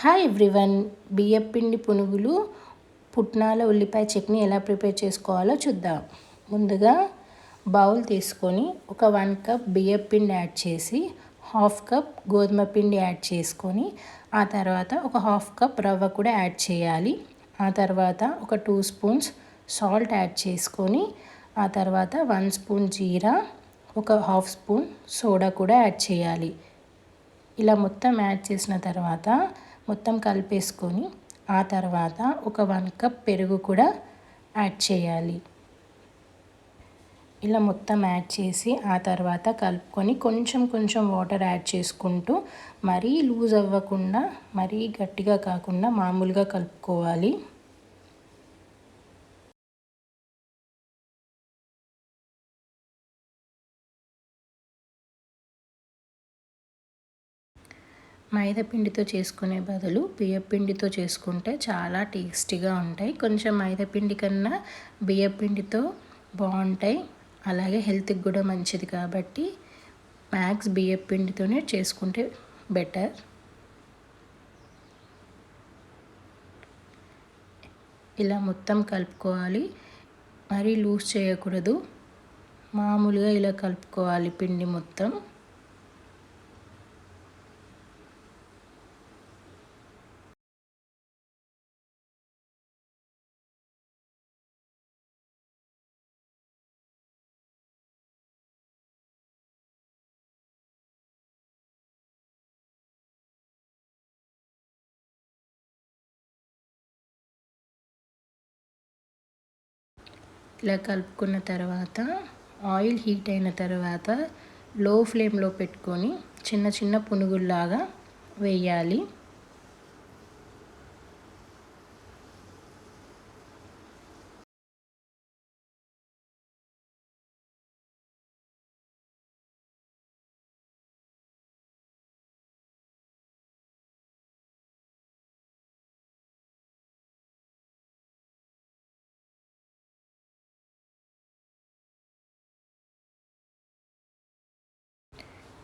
Hi everyone బియ్యపిండి పునుగులు పుట్నాల ఉల్లిపాయ చట్నీ ఎలా ప్రిపేర్ చేసుకోవాలో చూద్దాం. ముందుగా బౌల్ తీసుకొని ఒక వన్ కప్ బియ్యపిండి యాడ్ చేసి హాఫ్ కప్ గోధుమ పిండి యాడ్ చేసుకొని ఆ తర్వాత ఒక హాఫ్ కప్ రవ్వ కూడా యాడ్ చేయాలి. ఆ తర్వాత ఒక టూ స్పూన్స్ సాల్ట్ యాడ్ చేసుకొని ఆ తర్వాత వన్ స్పూన్ జీరా ఒక హాఫ్ స్పూన్ సోడా కూడా యాడ్ చేయాలి. ఇలా మొత్తం యాడ్ చేసిన తర్వాత మొత్తం కలిపేసుకొని ఆ తర్వాత ఒక వన్ కప్ పెరుగు కూడా యాడ్ చేయాలి. ఇలా మొత్తం యాడ్ చేసి ఆ తర్వాత కలుపుకొని కొంచెం కొంచెం వాటర్ యాడ్ చేసుకుంటూ మరీ లూజ్ అవ్వకుండా మరీ గట్టిగా కాకుండా మామూలుగా కలుపుకోవాలి. మైదా పిండితో చేసుకునే బదులు బియ్యపిండితో చేసుకుంటే చాలా టేస్టీగా ఉంటాయి. కొంచెం మైదా పిండి కన్నా బియ్యపిండితో బాగుంటాయి. అలాగే హెల్త్కి కూడా మంచిది కాబట్టి మ్యాక్స్ బియ్యపిండితోనే చేసుకుంటే బెటర్. ఇలా మొత్తం కలుపుకోవాలి. మరీ లూజ్ చేయకూడదు. మామూలుగా ఇలా కలుపుకోవాలి పిండి మొత్తం. ఇలా కలుపుకున్న తర్వాత ఆయిల్ హీట్ అయిన తర్వాత లో ఫ్లేమ్లో పెట్టుకొని చిన్న చిన్న పునుగుల్లాగా వేయాలి.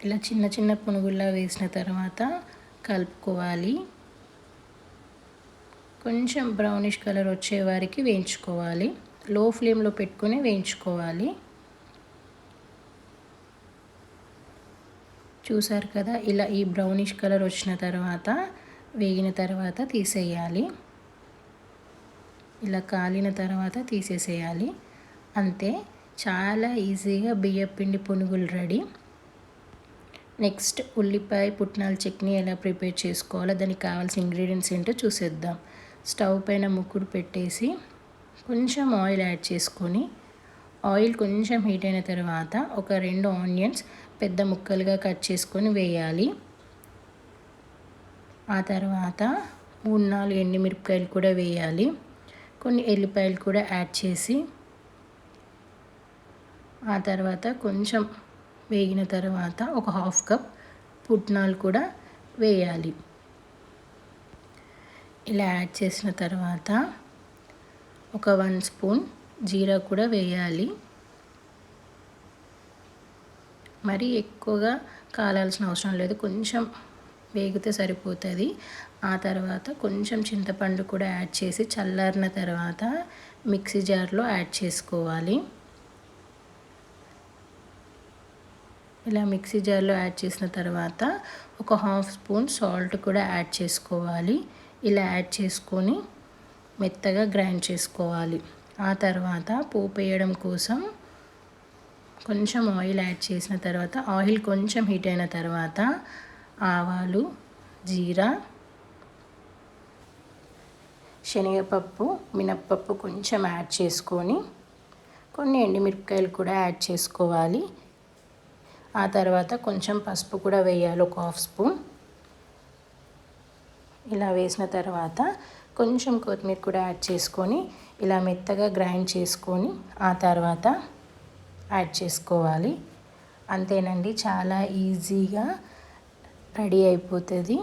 ఇలా చిన్న చిన్న పునుగుల్లా వేసిన తర్వాత కలుపుకోవాలి. కొంచెం బ్రౌనిష్ కలర్ వచ్చే వారికి వేయించుకోవాలి. లో ఫ్లేమ్లో పెట్టుకొని వేయించుకోవాలి. చూసారు కదా ఇలా ఈ బ్రౌనిష్ కలర్ వచ్చిన తర్వాత వేగిన తర్వాత తీసేయాలి. ఇలా కాలిన తర్వాత తీసేసేయాలి. అంతే చాలా ఈజీగా బియ్యపిండి పునుగులు రెడీ నెక్స్ట్ ఉల్లిపాయ పుట్నాల చట్నీ ఎలా ప్రిపేర్ చేసుకోవాలో దానికి కావాల్సిన ఇంగ్రీడియంట్స్ ఏంటో చూసేద్దాం. స్టవ్ పైన ముక్కుడు పెట్టేసి కొంచెం ఆయిల్ యాడ్ చేసుకొని ఆయిల్ కొంచెం హీట్ అయిన తర్వాత ఒక రెండు ఆనియన్స్ పెద్ద ముక్కలుగా కట్ చేసుకొని వేయాలి. ఆ తర్వాత మూడు నాలుగు ఎండుమిరపకాయలు కూడా వేయాలి. కొన్ని ఎల్లిపాయలు కూడా యాడ్ చేసి ఆ తర్వాత కొంచెం వేగిన తర్వాత ఒక హాఫ్ కప్ పుట్నాలు కూడా వేయాలి. ఇలా యాడ్ చేసిన తర్వాత ఒక వన్ స్పూన్ జీరా కూడా వేయాలి. మరీ ఎక్కువగా కాలాల్సిన అవసరం లేదు. కొంచెం వేగితే సరిపోతుంది. ఆ తర్వాత కొంచెం చింతపండు కూడా యాడ్ చేసి చల్లారిన తర్వాత మిక్సీ జార్లో యాడ్ చేసుకోవాలి. ఇలా మిక్సీ జార్లో యాడ్ చేసిన తర్వాత ఒక హాఫ్ స్పూన్ సాల్ట్ కూడా యాడ్ చేసుకోవాలి. ఇలా యాడ్ చేసుకొని మెత్తగా గ్రైండ్ చేసుకోవాలి. ఆ తర్వాత పోపు వేయడం కోసం కొంచెం ఆయిల్ యాడ్ చేసిన తర్వాత ఆయిల్ కొంచెం హీట్ అయిన తర్వాత ఆవాలు జీరా శనగపప్పు మినప్పప్పు కొంచెం యాడ్ చేసుకొని కొన్ని ఎండుమిరపకాయలు కూడా యాడ్ చేసుకోవాలి. ఆ తర్వాత కొంచెం పసుపు కూడా వేయాలి ఒక హాఫ్ స్పూన్. ఇలా వేసిన తర్వాత కొంచెం కొత్తిమీర కూడా యాడ్ చేసుకొని ఇలా మెత్తగా గ్రైండ్ చేసుకొని ఆ తర్వాత యాడ్ చేసుకోవాలి. అంతేనండి చాలా ఈజీగా రెడీ అయిపోతుంది.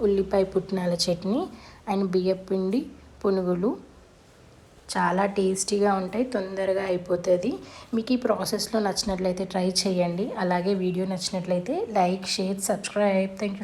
ఉల్లిపాయ పుట్నాల చట్నీ అండ్ బియ్యపిండి పునుగులు చాలా టేస్టీగా ఉంటాయి తొందరగా అయిపోతుంది. మీకు ఈ ప్రాసెస్లో నచ్చినట్లయితే ట్రై చేయండి. అలాగే వీడియో నచ్చినట్లయితే like share subscribe. Thank you